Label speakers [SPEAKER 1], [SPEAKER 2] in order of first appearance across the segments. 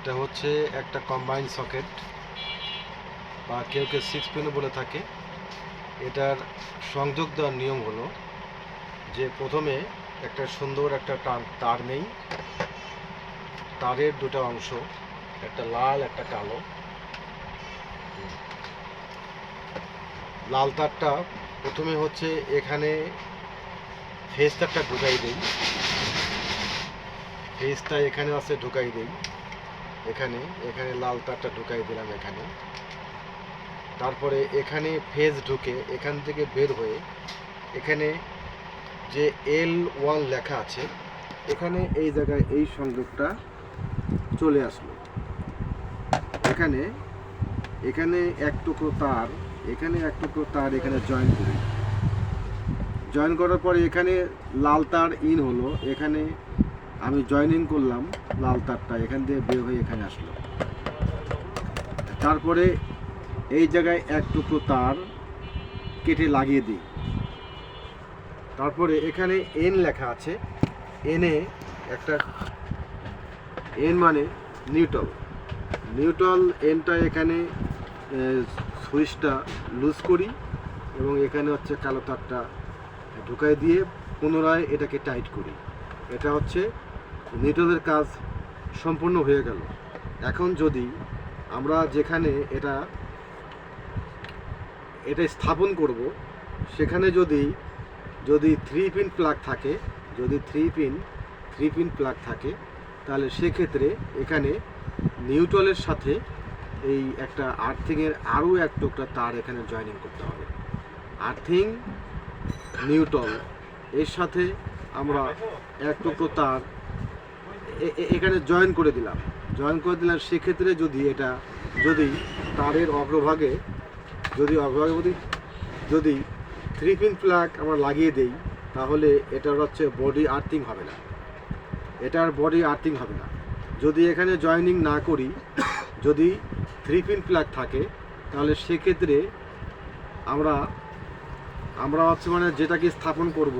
[SPEAKER 1] এটা হচ্ছে একটা কম্বাইন সকেট বা কেউ কেউ সিক্স পিনও বলে থাকে। এটার সংযোগ দেওয়ার নিয়ম হলো যে প্রথমে একটা সুন্দর একটা তার নেই। তারের দুটো অংশ, একটা লাল, একটা কালো। লাল তারটা প্রথমে হচ্ছে এখানে ফেস তারটা ঢুকাই দেই। ফেসটা এখানে আছে ঢুকাই দেই। এখানে এখানে লাল তারটা ঢুকাই দিলাম এখানে। তারপরে এখানে ফেজ ঢুকে এখান থেকে বের হয়ে এখানে যে এল ওয়ান লেখা আছে, এখানে এই জায়গায় এই সংযোগটা চলে আসলো। এখানে এখানে এক টুকরো তার, এখানে এক টুকরো তার, এখানে জয়েন করি। জয়েন করার পরে এখানে লাল তার ইন হলো, এখানে আমি জয়েন করলাম লাল তারটা, এখান দিয়ে বের হয়ে এখানে আসলো। তারপরে এই জায়গায় এক টুকরো তার কেটে লাগিয়ে দিই। তারপরে এখানে এন লেখা আছে। এনে একটা এন মানে নিউটল নিউটল এনটা এখানে সুইচটা লুজ করি এবং এখানে হচ্ছে কালো তারটা ঢুকাই দিয়ে পুনরায় এটাকে টাইট করি। এটা হচ্ছে নিউট্রালের কাজ সম্পূর্ণ হয়ে গেল। এখন যদি আমরা যেখানে এটা এটা স্থাপন করব, সেখানে যদি যদি থ্রি পিন প্লাগ থাকে, যদি three pin three pin plug থাকে, তাহলে সেক্ষেত্রে এখানে নিউট্রালের সাথে এই একটা আর্থিংয়ের আরও এক টুকরা তার এখানে জয়েনিং করতে হবে। আর্থিং, নিউট্রাল, এর সাথে আমরা এক টুকরো তার এখানে জয়েন করে দিলাম। জয়েন করে দিলাম, সেক্ষেত্রে যদি এটা, যদি তারের অগ্রভাগে, যদি অগ্রভাগে যদি যদি থ্রি পিন প্লাগ আমরা লাগিয়ে দেই, তাহলে এটার হচ্ছে বডি আর্থিং হবে না। এটার বডি আর্থিং হবে না। যদি এখানে জয়েনিং না করি, যদি থ্রি পিন প্লাগ থাকে, তাহলে সেক্ষেত্রে আমরা আমরা হচ্ছে মানে যেটাকে স্থাপন করব,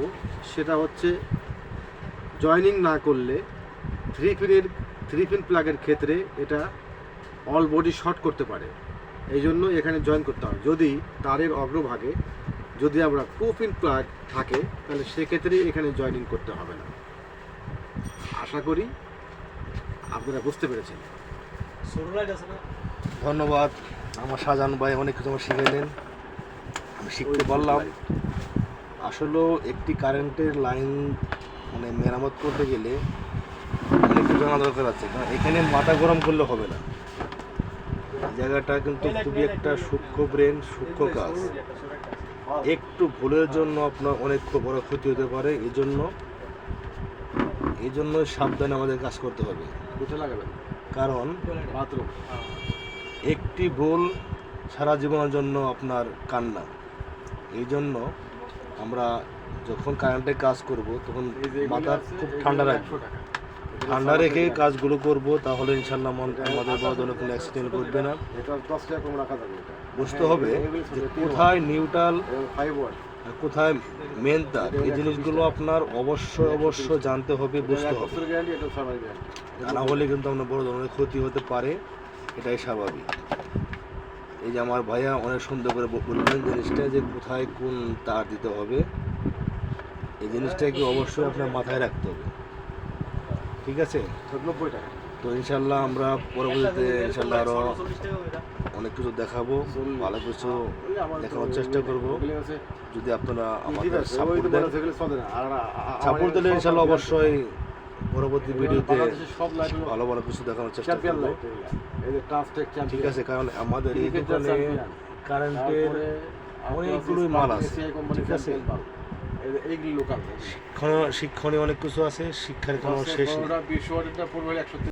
[SPEAKER 1] সেটা হচ্ছে জয়েনিং না করলে থ্রি পিনের থ্রি পিন প্লাগের ক্ষেত্রে এটা অল বডি শর্ট করতে পারে। এই জন্য এখানে জয়েন করতে হবে। যদি তারের অগ্রভাগে যদি আমরা টু পিন প্লাগ থাকে তাহলে সেক্ষেত্রে এখানে জয়েনিং করতে হবে না। আশা করি আপনারা বুঝতে পেরেছেন।
[SPEAKER 2] ধন্যবাদ। আমার শাহজাহান ভাই অনেক কিছু আমার শিখাইলেন আমি শিখতে পারলাম। আসলেও একটি কারেন্টের লাইন মানে মেরামত করতে গেলে কিছু জানা দরকার আছে কারণ এখানে মাথা গরম করলে হবে না। জায়গাটা কিন্তু খুবই একটা সূক্ষ্ম ব্রেন সূক্ষ্ম কাজ। একটু ভুলের জন্য আপনার অনেক বড় ক্ষতি হতে পারে। এই জন্য এই জন্য সাবধানে আমাদের কাজ করতে হবে।
[SPEAKER 1] লাগাবেন?
[SPEAKER 2] কারণ একটি ভুল সারা জীবনের জন্য আপনার কান্না। এই জন্য আমরা যখন কারেন্টে কাজ করব তখন মাথা খুব ঠান্ডা রাখব। ঠান্ডা রেখে কাজগুলো করব তাহলে ইনশাল্লাহ মন আমাদের বড় ধরনের কোনো অ্যাক্সিডেন্ট ঘটবে না। বুঝতে হবে যে কোথায় নিউট্রাল কোথায় মেন তার। এই জিনিসগুলো আপনার অবশ্যই অবশ্যই জানতে হবে বুঝতে হবে। না হলে কিন্তু আপনার বড় ধরনের ক্ষতি হতে পারে। এটাই স্বাভাবিক। এই যে আমার ভাইয়া অনেক সুন্দর করে বললেন জিনিসটা যে কোথায় কোন তার দিতে হবে। এই জিনিসটাকে অবশ্যই আপনার মাথায় রাখতে হবে। ঠিক আছে? তো ইনশাল্লাহ আমরা পরবর্তীতে ইনশাল্লাহ আরও অনেক কিছু দেখাবো ভালো কিছু দেখানোর চেষ্টা করব। যদি আপনারা আমাদের সাপোর্ট দেন। সাপোর্ট দিলে ইনশাল্লাহ অবশ্যই পরবর্তী ভিডিওতে ভালো ভালো কিছু দেখানোর চেষ্টা করব। ঠিক আছে কারণ আমাদের এই দোকানে কারেন্টের অনেকগুলোই মাল আছে। ঠিক আছে?
[SPEAKER 1] এইগুলি লোকাল
[SPEAKER 2] শিক্ষণ শিক্ষণীয় অনেক কিছু আছে শিক্ষার কোনো শেষ নেই।